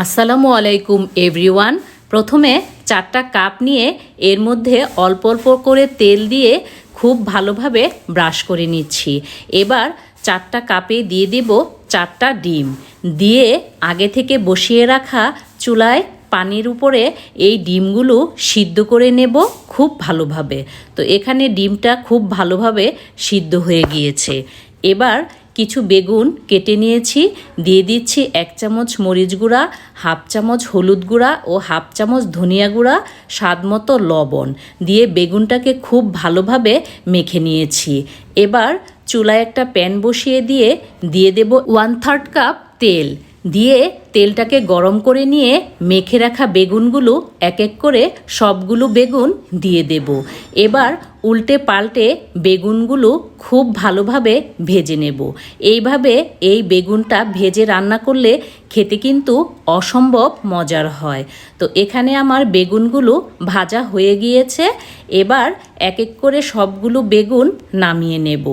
আসসালামু আলাইকুম এভরিওয়ান প্রথমে চারটা কাপ নিয়ে এর মধ্যে অল্প অল্প করে তেল দিয়ে খুব ভালোভাবে ব্রাশ করে নিচ্ছি। এবার চারটা কাপে দিয়ে দেব চারটা ডিম। দিয়ে আগে থেকে বসিয়ে রাখা চুলায় পানির উপরে এই ডিমগুলো সিদ্ধ করে নেব খুব ভালোভাবে। তো এখানে ডিমটা খুব ভালোভাবে সিদ্ধ হয়ে গিয়েছে। এবার কিছু বেগুন কেটে নিয়েছি, দিয়ে দিচ্ছি এক চামচ মরিচ গুঁড়া, হাফ চামচ হলুদ গুঁড়া ও হাফ চামচ ধনিয়া গুঁড়া, স্বাদ মতো লবণ দিয়ে বেগুনটাকে খুব ভালোভাবে মেখে নিয়েছি। এবার চুলায় একটা প্যান বসিয়ে দিয়ে দিয়ে দেব ওয়ান থার্ড কাপ তেল। দিয়ে তেলটাকে গরম করে নিয়ে মেখে রাখা বেগুনগুলো এক এক করে সবগুলো বেগুন দিয়ে দেব। এবার উল্টে পাল্টে বেগুনগুলো খুব ভালোভাবে ভেজে নেব। এইভাবে এই বেগুনটা ভেজে রান্না করলে খেতে কিন্তু অসম্ভব মজার হয়। তো এখানে আমার বেগুনগুলো ভাজা হয়ে গিয়েছে। এবার এক এক করে সবগুলো বেগুন নামিয়ে নেব।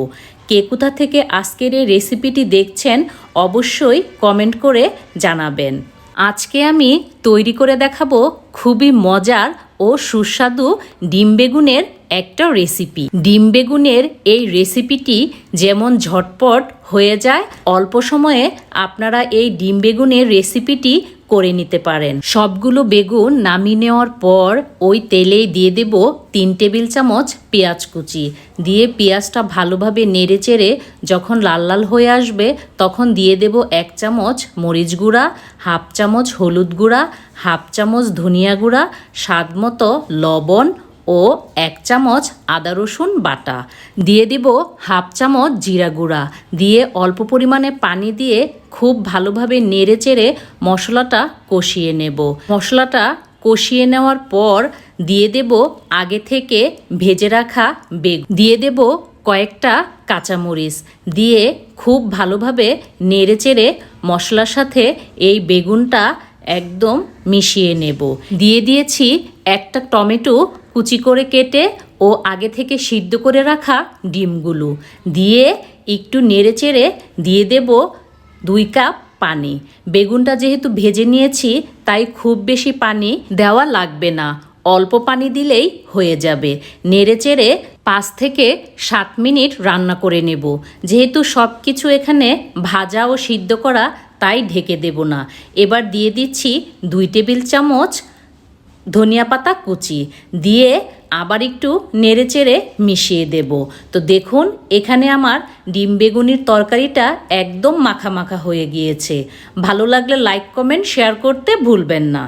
কে কোথা থেকে আজকের এই রেসিপিটি দেখছেন অবশ্যই কমেন্ট করে জানাবেন। আজকে আমি তৈরি করে দেখাবো খুবই মজার ও সুস্বাদু ডিম বেগুনের একটা রেসিপি ডিম বেগুনের এই রেসিপিটি যেমন ঝটপট হয়ে যায়, অল্প সময়ে আপনারা এই ডিম বেগুনের রেসিপিটি করে নিতে পারেন। সবগুলো বেগুন নামিয়ে নেওয়ার পর ওই তেলেই দিয়ে দেব তিন টেবিল চামচ পেঁয়াজ কুচি। দিয়ে পেঁয়াজটা ভালোভাবে নেড়ে চেড়ে যখন লাল লাল হয়ে আসবে, তখন দিয়ে দেব এক চামচ মরিচ গুঁড়া, হাফ চামচ হলুদ গুঁড়া, হাফ চামচ ধনিয়া গুঁড়া, স্বাদ মতো লবণ ও এক চামচ আদা রসুন বাটা। দিয়ে দিব হাফ চামচ জিরা গুঁড়া। দিয়ে অল্প পরিমাণে পানি দিয়ে খুব ভালোভাবে নেড়ে চেড়ে মশলাটা কষিয়ে নেব। মশলাটা কষিয়ে নেওয়ার পর দিয়ে দেব আগে থেকে ভেজে রাখা বেগ দিয়ে দেব কয়েকটা কাঁচামরিচ। দিয়ে খুব ভালোভাবে নেড়ে চেড়ে মশলার সাথে এই বেগুনটা একদম মিশিয়ে নেব। দিয়ে দিয়েছি একটা টমেটো কুচি করে কেটে ও আগে থেকে সিদ্ধ করে রাখা ডিমগুলো। দিয়ে একটু নেড়ে চেড়ে দিয়ে দেব দুই কাপ পানি। বেগুনটা যেহেতু ভেজে নিয়েছি, তাই খুব বেশি পানি দেওয়া লাগবে না। অল্প পানি দিলেই হয়ে যাবে। নেড়ে চেড়ে পাঁচ থেকে সাত মিনিট রান্না করে নেব। যেহেতু সব কিছু এখানে ভাজা ও সিদ্ধ করা তাই ঢেকে দেব না। এবার দিয়ে দিচ্ছি দুই টেবিল চামচ ধনিয়া পাতা কুচি। দিয়ে আবার একটু নেড়ে চেড়ে মিশিয়ে দেব। তো দেখুন, এখানে আমার ডিম বেগুনির তরকারিটা একদম মাখা মাখা হয়ে গিয়েছে। ভালো লাগলে লাইক কমেন্ট শেয়ার করতে ভুলবেন না।